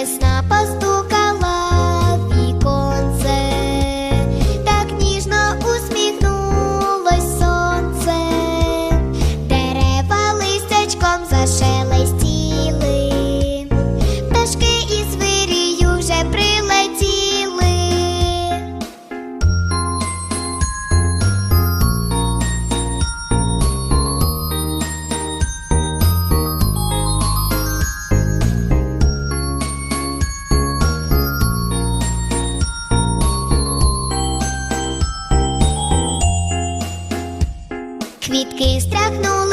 весна поздула. Квітки страхнули